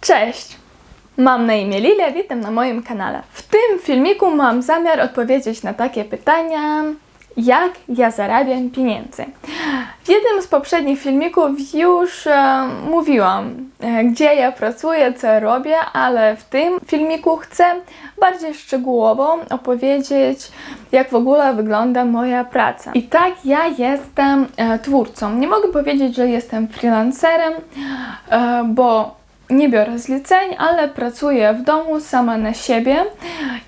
Cześć! Mam na imię Lilia, witam na moim kanale. W tym filmiku mam zamiar odpowiedzieć na takie pytania, jak ja zarabiam pieniądze. W jednym z poprzednich filmików już e, mówiłam, e, gdzie ja pracuję, co robię, ale w tym filmiku chcę bardziej szczegółowo opowiedzieć, jak w ogóle wygląda moja praca. I tak, ja jestem e, twórcą. Nie mogę powiedzieć, że jestem freelancerem, e, bo nie biorę zleceń, ale pracuję w domu sama na siebie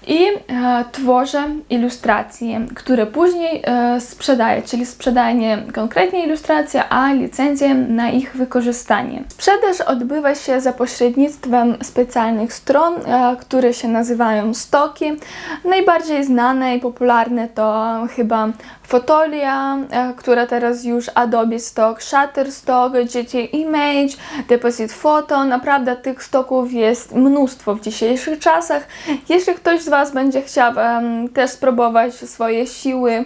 i e, tworzę ilustracje, które później e, sprzedaję, czyli sprzedaję nie konkretnie ilustracje, a licencję na ich wykorzystanie. Sprzedaż odbywa się za pośrednictwem specjalnych stron, e, które się nazywają stoki. Najbardziej znane i popularne to chyba Fotolia, e, która teraz już Adobe Stock, Shutterstock, GT Image, Deposit Photo. Naprawdę tych stoków jest mnóstwo w dzisiejszych czasach. Jeśli ktoś z Was będzie chciał em, też spróbować swoje siły e,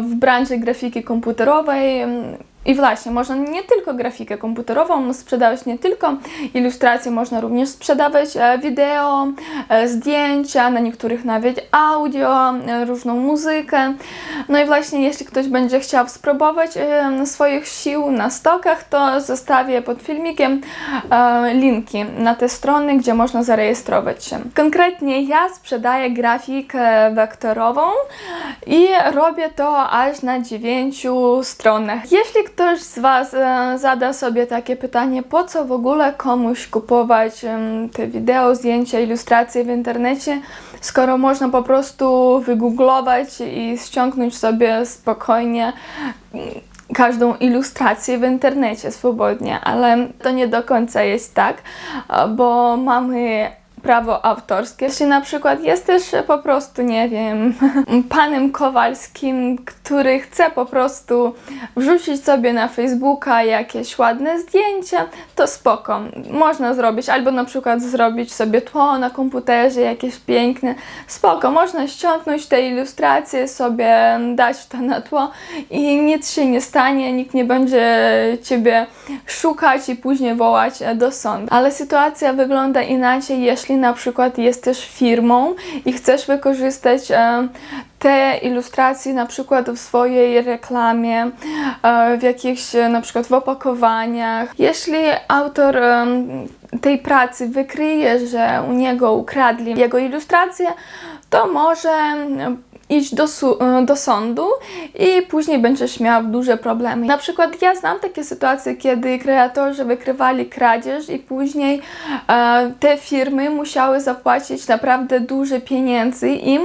w branży grafiki komputerowej, em, i właśnie, można nie tylko grafikę komputerową sprzedawać, nie tylko ilustracje, można również sprzedawać e, wideo, e, zdjęcia, na niektórych nawet audio, e, różną muzykę. No i właśnie, jeśli ktoś będzie chciał spróbować swoich sił na stokach, to zostawię pod filmikiem linki na te strony, gdzie można zarejestrować się. Konkretnie ja sprzedaję grafikę wektorową i robię to aż na dziewięciu stronach. Jeśli ktoś z Was e, zada sobie takie pytanie, po co w ogóle komuś kupować te wideo, zdjęcia, ilustracje w internecie, skoro można po prostu wygooglować i ściągnąć sobie spokojnie mm, każdą ilustrację w internecie swobodnie, ale to nie do końca jest tak, e, bo mamy prawo autorskie. Jeśli na przykład jesteś po prostu, nie wiem, panem Kowalskim, który chce po prostu wrzucić sobie na Facebooka jakieś ładne zdjęcia, to spoko. Można zrobić, albo na przykład zrobić sobie tło na komputerze jakieś piękne. Spoko, można ściągnąć te ilustracje, sobie dać to na tło i nic się nie stanie, nikt nie będzie ciebie szukać i później wołać do sądu. Ale sytuacja wygląda inaczej, jeśli na przykład jesteś firmą i chcesz wykorzystać e, te ilustracje na przykład w swojej reklamie, e, w jakichś e, na przykład w opakowaniach. Jeśli autor tej pracy wykryje, że u niego ukradli jego ilustrację, to może iść do, e, do sądu i później będziesz miał duże problemy. Na przykład ja znam takie sytuacje, kiedy kreatorzy wykrywali kradzież i później e, te firmy musiały zapłacić naprawdę duże pieniędzy im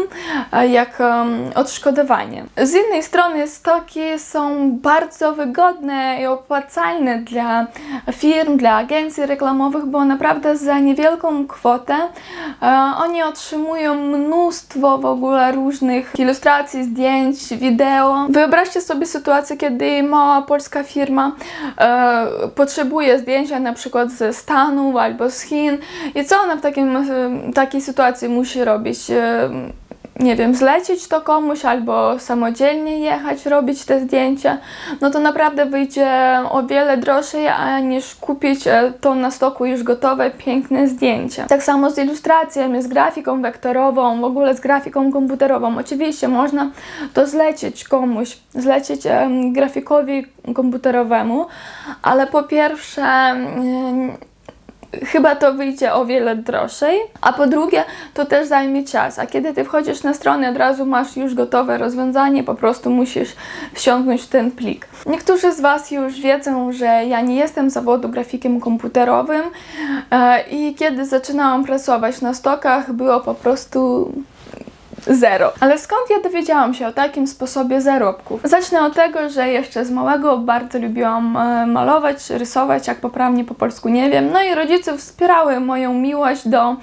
e, jak em, odszkodowanie. Z innej strony stoki są bardzo wygodne i opłacalne dla firm, dla agencji reklamowych, bo naprawdę za niewielką kwotę e, oni otrzymują mnóstwo w ogóle różnych ilustracji, zdjęć, wideo. Wyobraźcie sobie sytuację, kiedy mała polska firma e, potrzebuje zdjęcia na przykład ze Stanów albo z Chin i co ona w takim, takiej sytuacji musi robić? E, nie wiem, zlecić to komuś albo samodzielnie jechać, robić te zdjęcia, no to naprawdę wyjdzie o wiele drożej, niż kupić e, to na stoku już gotowe, piękne zdjęcia. Tak samo z ilustracjami, z grafiką wektorową, w ogóle z grafiką komputerową. Oczywiście można to zlecić komuś, zlecić grafikowi komputerowemu, ale po pierwsze em, chyba to wyjdzie o wiele drożej, a po drugie to też zajmie czas, a kiedy ty wchodzisz na stronę od razu masz już gotowe rozwiązanie, po prostu musisz ściągnąć ten plik. Niektórzy z Was już wiedzą, że ja nie jestem zawodu grafikiem komputerowym e, i kiedy zaczynałam pracować na stokach było po prostu Zero. Ale skąd ja dowiedziałam się o takim sposobie zarobków? Zacznę od tego, że jeszcze z małego bardzo lubiłam e, malować, rysować, jak poprawnie po polsku nie wiem. No i rodzice wspierały moją miłość do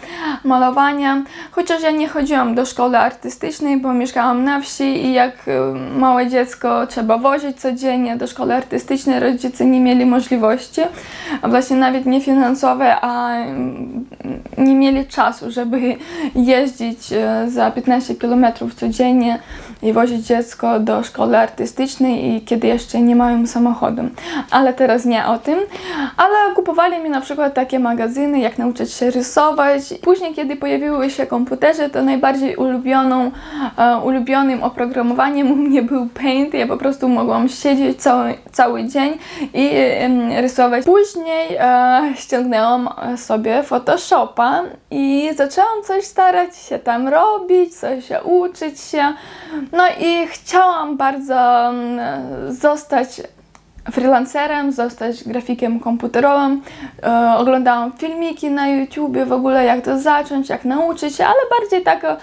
malowania, chociaż ja nie chodziłam do szkoły artystycznej, bo mieszkałam na wsi i jak e, małe dziecko trzeba wozić codziennie do szkoły artystycznej, rodzice nie mieli możliwości, a właśnie nawet nie finansowe, a mm, nie mieli czasu, żeby jeździć e, za 15 15 km codziennie i wozić dziecko do szkoły artystycznej i kiedy jeszcze nie mają samochodu. Ale teraz nie o tym. Ale kupowali mi na przykład takie magazyny, jak nauczyć się rysować. Później, kiedy pojawiły się komputery, to najbardziej ulubioną, e, ulubionym oprogramowaniem u mnie był Paint. Ja po prostu mogłam siedzieć cały, cały dzień i em, rysować. Później e, ściągnęłam sobie Photoshopa i zaczęłam coś starać się tam robić, coś się uczyć się. No i chciałam bardzo mm, zostać freelancerem, zostać grafikiem komputerowym. E, oglądałam filmiki na YouTubie, w ogóle jak to zacząć, jak nauczyć się, ale bardziej tak e,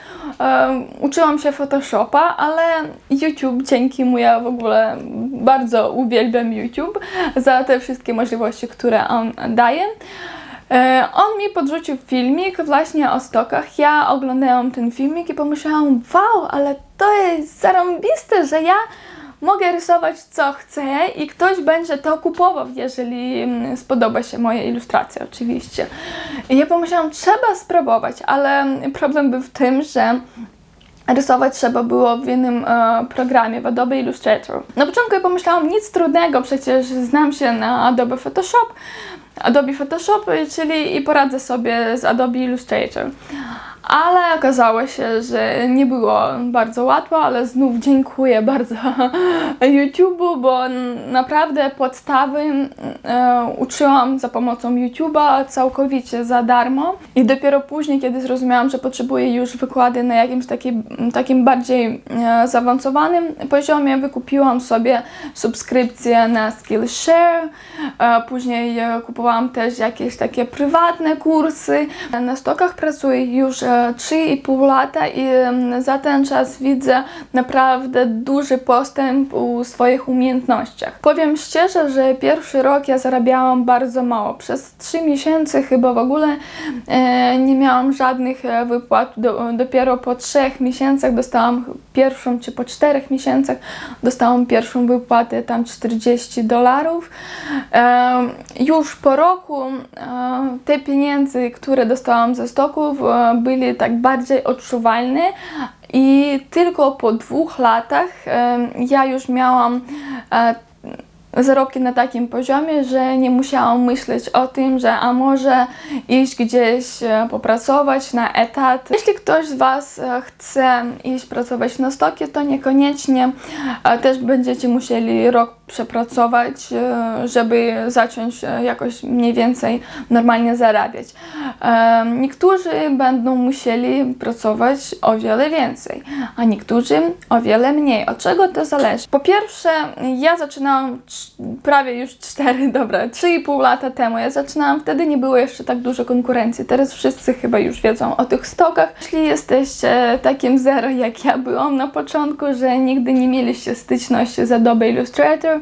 uczyłam się Photoshopa, ale YouTube dzięki mu ja w ogóle bardzo uwielbiam YouTube za te wszystkie możliwości, które on daje. E, On mi podrzucił filmik właśnie o stokach. Ja oglądałam ten filmik i pomyślałam, wow, ale to jest zarąbiste, że ja mogę rysować co chcę i ktoś będzie to kupował, jeżeli mm, spodoba się moja ilustracja oczywiście. I ja pomyślałam, trzeba spróbować, ale problem był w tym, że rysować trzeba było w innym e, programie, w Adobe Illustrator. Na początku ja pomyślałam, nic trudnego, przecież znam się na Adobe Photoshop, Adobe Photoshop, czyli i poradzę sobie z Adobe Illustrator. Ale okazało się, że nie było bardzo łatwo, ale znów dziękuję bardzo YouTube'u, bo naprawdę podstawy e, uczyłam za pomocą YouTube'a całkowicie za darmo. I dopiero później, kiedy zrozumiałam, że potrzebuję już wykłady na jakimś takim, takim bardziej e, zaawansowanym poziomie, wykupiłam sobie subskrypcję na Skillshare. E, później e, kupowałam też jakieś takie prywatne kursy. Na stokach pracuję już e, 3,5 lata i za ten czas widzę naprawdę duży postęp u swoich umiejętnościach. Powiem szczerze, że pierwszy rok ja zarabiałam bardzo mało. Przez 3 miesiące chyba w ogóle e, nie miałam żadnych e, wypłat. Do, dopiero po 3 miesiącach dostałam pierwszą, czy po 4 miesiącach dostałam pierwszą wypłatę, tam 40 dolarów. Już po roku e, te pieniądze, które dostałam ze stoków, e, tak bardziej odczuwalne i tylko po dwóch latach ja już miałam e, zarobki na takim poziomie, że nie musiałam myśleć o tym, że a może iść gdzieś e, popracować na etat. Jeśli ktoś z Was e, chce iść pracować na stokie, to niekoniecznie też będziecie musieli rok przepracować, e, żeby zacząć e, jakoś mniej więcej normalnie zarabiać. E, Niektórzy będą musieli pracować o wiele więcej, a niektórzy o wiele mniej. Od czego to zależy? Po pierwsze, ja zaczynałam cz- prawie już 4, dobra, 3,5 lata temu. Ja zaczynałam, wtedy nie było jeszcze tak dużo konkurencji. Teraz wszyscy chyba już wiedzą o tych stokach. Jeśli jesteście takim zero jak ja byłam na początku, że nigdy nie mieliście styczności z Adobe Illustrator,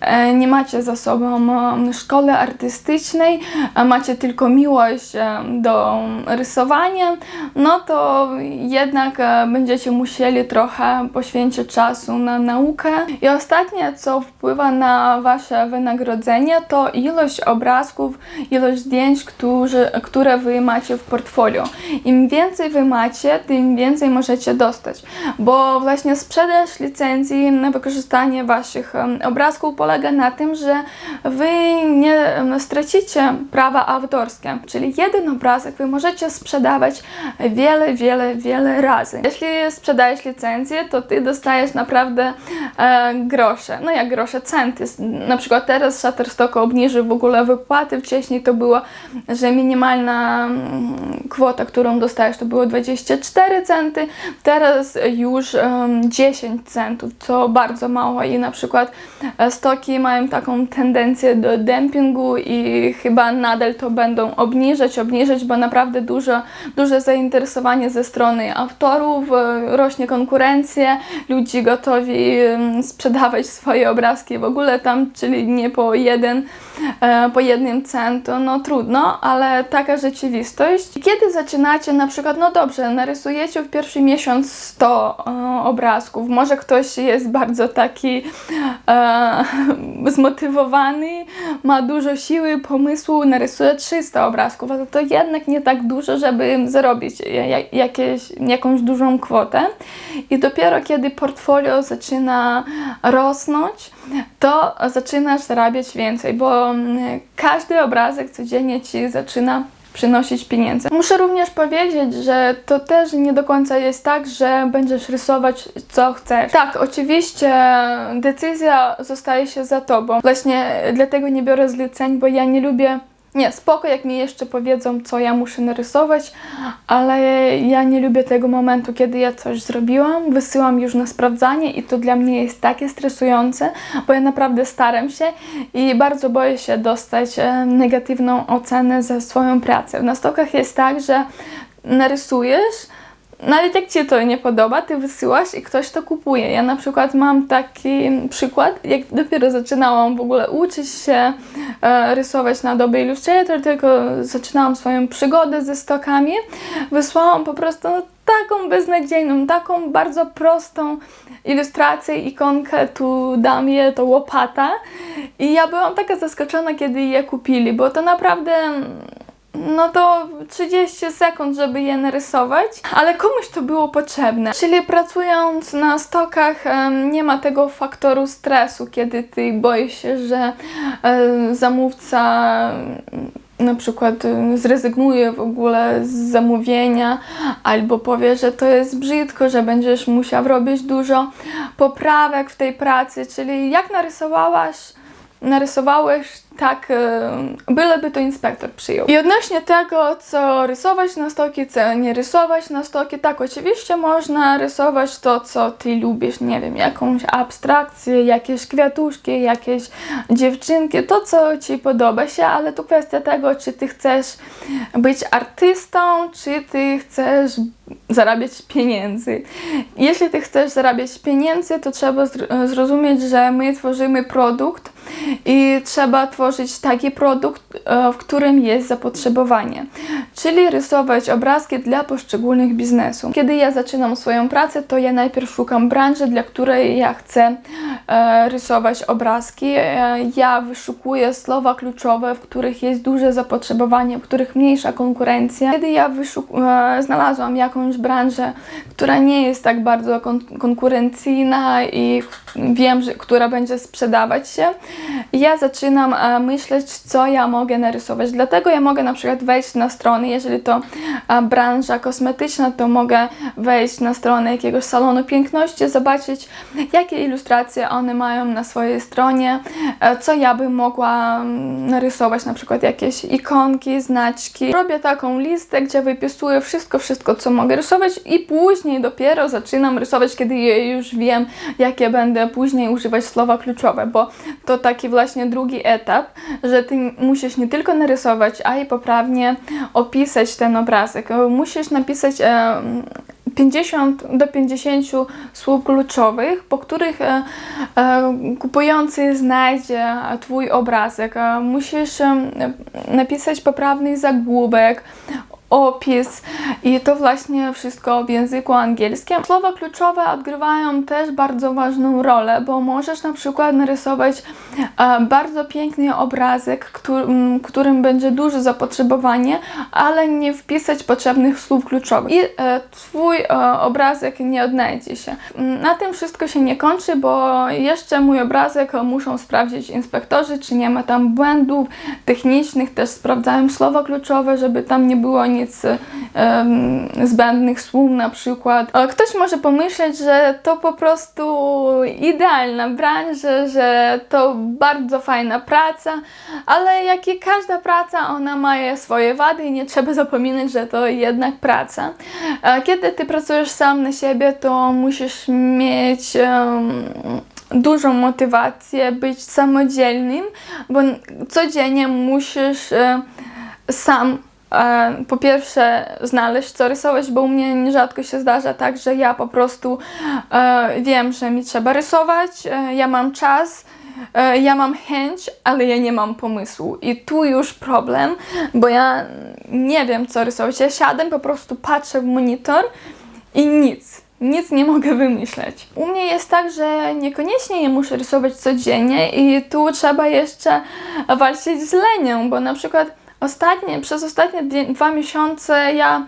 e, nie macie za sobą e, szkoły artystycznej, macie tylko miłość e, do rysowania, no to jednak e, będziecie musieli trochę poświęcić czasu na naukę. I ostatnie, co wpływa na wasze wynagrodzenie, to ilość obrazków, ilość zdjęć, którzy, które wy macie w portfolio. Im więcej wy macie, tym więcej możecie dostać, bo właśnie sprzedaż licencji na wykorzystanie waszych em, obrazków polega na tym, że wy nie stracicie prawa autorskie, czyli jeden obrazek wy możecie sprzedawać wiele, wiele, wiele razy. Jeśli sprzedajesz licencję, to ty dostajesz naprawdę e, grosze, no jak grosze, centy. Na przykład teraz Shutterstock obniżył w ogóle wypłaty, wcześniej to było, że minimalna mm, kwota, którą dostajesz to było 24 centy, teraz już em, 10 centów, co bardzo mało. I na przykład e, stoki mają taką tendencję do dumpingu i chyba nadal to będą obniżać, obniżać, bo naprawdę dużo, duże zainteresowanie ze strony autorów, e, rośnie konkurencja, ludzi gotowi sprzedawać swoje obrazki w ogóle tam, czyli nie po jeden, e, po jednym centu, no trudno, ale taka rzeczywistość. Kiedy zaczynacie na przykład, no dobrze, narysujecie w pierwszy miesiąc 100 e, obrazków, może ktoś jest bardzo taki zmotywowany, ma dużo siły, pomysłu, narysuje 300 obrazków, ale to jednak nie tak dużo, żeby zarobić ja- jakieś, jakąś dużą kwotę. I dopiero kiedy portfolio zaczyna rosnąć, to zaczynasz zarabiać więcej, bo mm, każdy obrazek codziennie ci zaczyna przynosić pieniądze. Muszę również powiedzieć, że to też nie do końca jest tak, że będziesz rysować co chcesz. Tak, oczywiście decyzja zostaje się za tobą. Właśnie dlatego nie biorę zleceń, bo ja nie lubię nie, spoko, jak mi jeszcze powiedzą, co ja muszę narysować, ale ja nie lubię tego momentu, kiedy ja coś zrobiłam, wysyłam już na sprawdzanie i to dla mnie jest takie stresujące, bo ja naprawdę staram się i bardzo boję się dostać e, negatywną ocenę za swoją pracę. Na stokach jest tak, że narysujesz, nawet jak Ci to nie podoba, Ty wysyłasz i ktoś to kupuje. Ja na przykład mam taki przykład, jak dopiero zaczynałam w ogóle uczyć się e, rysować na Adobe Illustrator, tylko zaczynałam swoją przygodę ze stokami, wysłałam po prostu no, taką beznadziejną, taką bardzo prostą ilustrację, ikonkę, tu dam je, to łopata i ja byłam taka zaskoczona, kiedy je kupili, bo to naprawdę no to 30 sekund, żeby je narysować, ale komuś to było potrzebne. Czyli pracując na stokach nie ma tego faktoru stresu, kiedy ty boisz się, że zamówca na przykład zrezygnuje w ogóle z zamówienia albo powie, że to jest brzydko, że będziesz musiał robić dużo poprawek w tej pracy, czyli jak narysowałaś narysowałeś tak, e, byleby to inspektor przyjął. I odnośnie tego, co rysować na stoki, co nie rysować na stoki, tak, oczywiście można rysować to, co ty lubisz, nie wiem, jakąś abstrakcję, jakieś kwiatuszki, jakieś dziewczynki, to, co ci podoba się, ale tu kwestia tego, czy ty chcesz być artystą, czy ty chcesz zarabiać pieniędzy. Jeśli ty chcesz zarabiać pieniędzy, to trzeba zr- zrozumieć, że my tworzymy produkt i trzeba tworzyć taki produkt, e, w którym jest zapotrzebowanie, czyli rysować obrazki dla poszczególnych biznesów. Kiedy ja zaczynam swoją pracę, to ja najpierw szukam branży, dla której ja chcę e, rysować obrazki. E, ja wyszukuję słowa kluczowe, w których jest duże zapotrzebowanie, w których mniejsza konkurencja. Kiedy ja znalazłam jakąś branżę, która nie jest tak bardzo kon- konkurencyjna i wiem, że, która będzie sprzedawać się, ja zaczynam myśleć, co ja mogę narysować. Dlatego ja mogę na przykład wejść na strony, jeżeli to branża kosmetyczna, to mogę wejść na stronę jakiegoś salonu piękności, zobaczyć, jakie ilustracje one mają na swojej stronie, e, co ja bym mogła mm, narysować, na przykład jakieś ikonki, znaczki. Robię taką listę, gdzie wypisuję wszystko, wszystko, co mogę rysować i później dopiero zaczynam rysować, kiedy już wiem, jakie będę później używać słowa kluczowe, bo to taki właśnie drugi etap, że ty musisz nie tylko narysować, a i poprawnie opisać ten obrazek. Musisz napisać e, 50 do 50 słów kluczowych, po których e, e, kupujący znajdzie Twój obrazek. Musisz napisać poprawny zagłówek, opis i to właśnie wszystko w języku angielskim. Słowa kluczowe odgrywają też bardzo ważną rolę, bo możesz na przykład narysować e, bardzo piękny obrazek, którym będzie duże zapotrzebowanie, ale nie wpisać potrzebnych słów kluczowych i e, Twój e, obrazek nie odnajdzie się. Na tym wszystko się nie kończy, bo jeszcze mój obrazek muszą sprawdzić inspektorzy, czy nie ma tam błędów technicznych, też sprawdzałem słowa kluczowe, żeby tam nie było em, zbędnych słów na przykład. Ktoś może pomyśleć, że to po prostu idealna branża, że to bardzo fajna praca, ale jak i każda praca, ona ma swoje wady i nie trzeba zapominać, że to jednak praca. Kiedy ty pracujesz sam na siebie, to musisz mieć dużą motywację, być samodzielnym, bo codziennie musisz e, sam po pierwsze znaleźć co rysować, bo u mnie nierzadko się zdarza tak, że ja po prostu e, wiem, że mi trzeba rysować, e, ja mam czas e, ja mam chęć, ale ja nie mam pomysłu. I tu już problem, bo ja nie wiem, co rysować. Ja siadam, po prostu patrzę w monitor i nic. Nic nie mogę wymyśleć. U mnie jest tak, że niekoniecznie je muszę rysować codziennie i tu trzeba jeszcze walczyć z lenią, bo na przykład Ostatnie, przez ostatnie dwa miesiące ja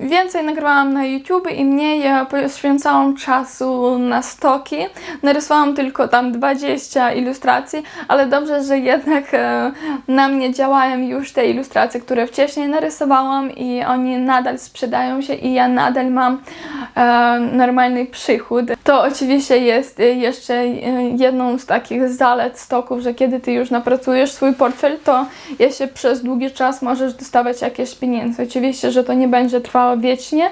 więcej nagrywałam na YouTube i mniej e, poświęcałam czasu na stoki. Narysowałam tylko tam 20 ilustracji, ale dobrze, że jednak e, na mnie działają już te ilustracje, które wcześniej narysowałam i oni nadal sprzedają się i ja nadal mam e, normalny przychód. To oczywiście jest jeszcze jedną z takich zalet stoków, że kiedy ty już napracujesz swój portfel, to ja się przez długi czas możesz dostawać jakieś pieniądze. Oczywiście, że to nie będzie trwało wiecznie,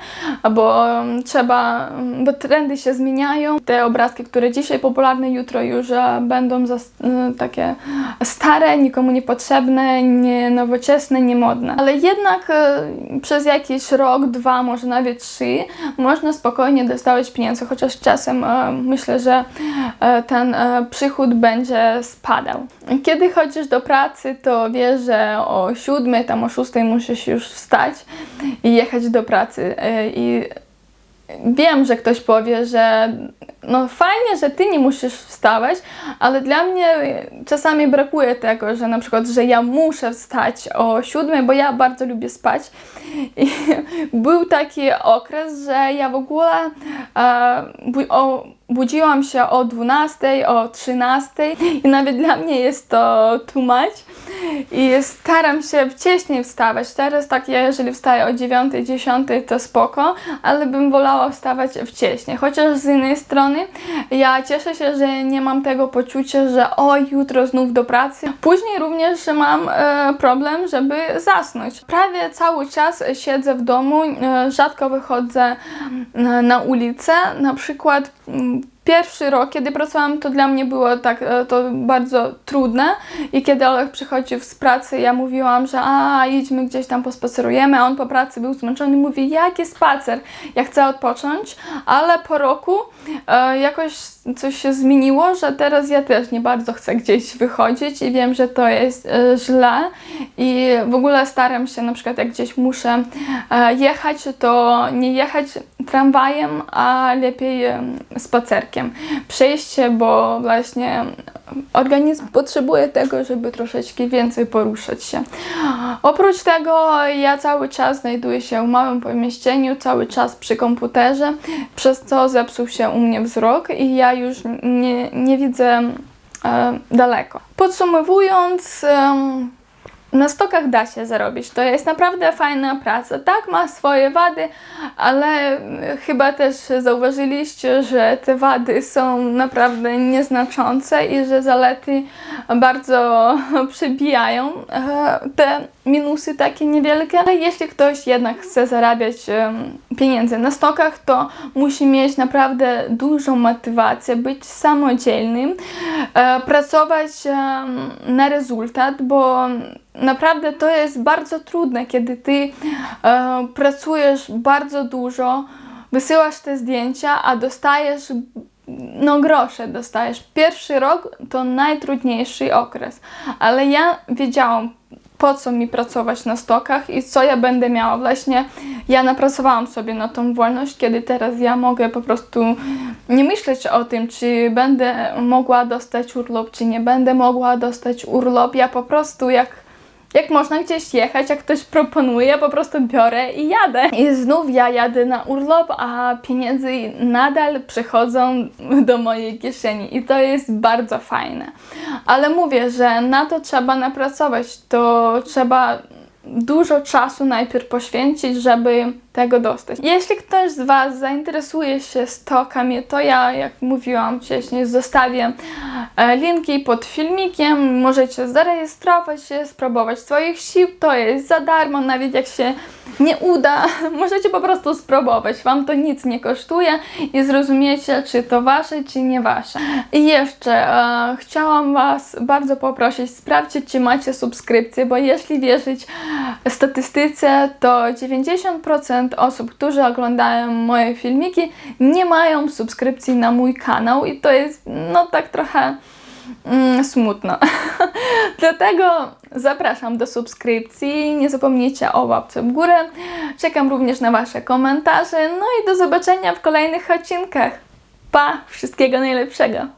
bo trzeba, bo trendy się zmieniają. Te obrazki, które dzisiaj popularne, jutro już e, będą e, takie stare, nikomu niepotrzebne, nie nowoczesne, nie modne. Ale jednak e, przez jakiś rok, dwa, może nawet trzy, można spokojnie dostawać pieniądze, chociaż czasem myślę, że ten przychód będzie spadał. Kiedy chodzisz do pracy, to wiesz, że o siódmej, tam o szóstej musisz już wstać i jechać do pracy. E, I wiem, że ktoś powie, że no fajnie, że ty nie musisz wstawać, ale dla mnie czasami brakuje tego, że na przykład, że ja muszę wstać o siódmej, bo ja bardzo lubię spać. I był taki okres, że ja w ogóle e, o, budziłam się o 12, o 13 i nawet dla mnie jest to tłumacz i staram się wcześniej wstawać. Teraz tak, ja jeżeli wstaję o 9, 10 to spoko, ale bym wolała wstawać wcześniej. Chociaż z innej strony ja cieszę się, że nie mam tego poczucia, że o jutro znów do pracy. Później również mam e, problem, żeby zasnąć. Prawie cały czas siedzę w domu, e, rzadko wychodzę na, na ulicę. Na przykład mm, Pierwszy rok, kiedy pracowałam, to dla mnie było tak e, to bardzo trudne. I kiedy Olek przychodził z pracy, ja mówiłam, że a idźmy gdzieś tam pospacerujemy, a on po pracy był zmęczony. Mówi, jaki spacer, ja chcę odpocząć, ale po roku e, jakoś coś się zmieniło, że teraz ja też nie bardzo chcę gdzieś wychodzić i wiem, że to jest e, źle. I w ogóle staram się na przykład jak gdzieś muszę e, jechać, to nie jechać tramwajem, a lepiej e. Przejść się, bo właśnie organizm potrzebuje tego, żeby troszeczkę więcej poruszać się. Oprócz tego ja cały czas znajduję się w małym pomieszczeniu, cały czas przy komputerze, przez co zepsuł się u mnie wzrok i ja już nie, nie widzę e, daleko. Podsumowując, e, na stokach da się zarobić. To jest naprawdę fajna praca. Tak, ma swoje wady, ale chyba też zauważyliście, że te wady są naprawdę nieznaczące i że zalety bardzo przebijają e, te minusy takie niewielkie. Ale jeśli ktoś jednak chce zarabiać pieniądze na stokach, to musi mieć naprawdę dużą motywację, być samodzielnym, e, pracować na rezultat, bo naprawdę to jest bardzo trudne, kiedy ty e, pracujesz bardzo dużo, wysyłasz te zdjęcia, a dostajesz no grosze dostajesz. Pierwszy rok to najtrudniejszy okres, ale ja wiedziałam po co mi pracować na stokach i co ja będę miała. Właśnie ja napracowałam sobie na tą wolność, kiedy teraz ja mogę po prostu nie myśleć o tym, czy będę mogła dostać urlop, czy nie będę mogła dostać urlop. Ja po prostu jak jak można gdzieś jechać, jak ktoś proponuje, po prostu biorę i jadę. I znów ja jadę na urlop, a pieniądze nadal przychodzą do mojej kieszeni i to jest bardzo fajne. Ale mówię, że na to trzeba napracować, to trzeba dużo czasu najpierw poświęcić, żeby tego dostać. Jeśli ktoś z Was zainteresuje się stokami, to ja, jak mówiłam wcześniej, zostawię e, linki pod filmikiem. Możecie zarejestrować się, spróbować swoich sił. To jest za darmo, nawet jak się nie uda, możecie po prostu spróbować. Wam to nic nie kosztuje i zrozumiecie, czy to Wasze, czy nie Wasze. I jeszcze e, chciałam Was bardzo poprosić, sprawdźcie, czy macie subskrypcję, bo jeśli wierzyć statystyce, to 90% osób, którzy oglądają moje filmiki, nie mają subskrypcji na mój kanał i to jest no tak trochę mm, smutno. Dlatego zapraszam do subskrypcji. Nie zapomnijcie o łapce w górę. Czekam również na Wasze komentarze. No i do zobaczenia w kolejnych odcinkach. Pa! Wszystkiego najlepszego!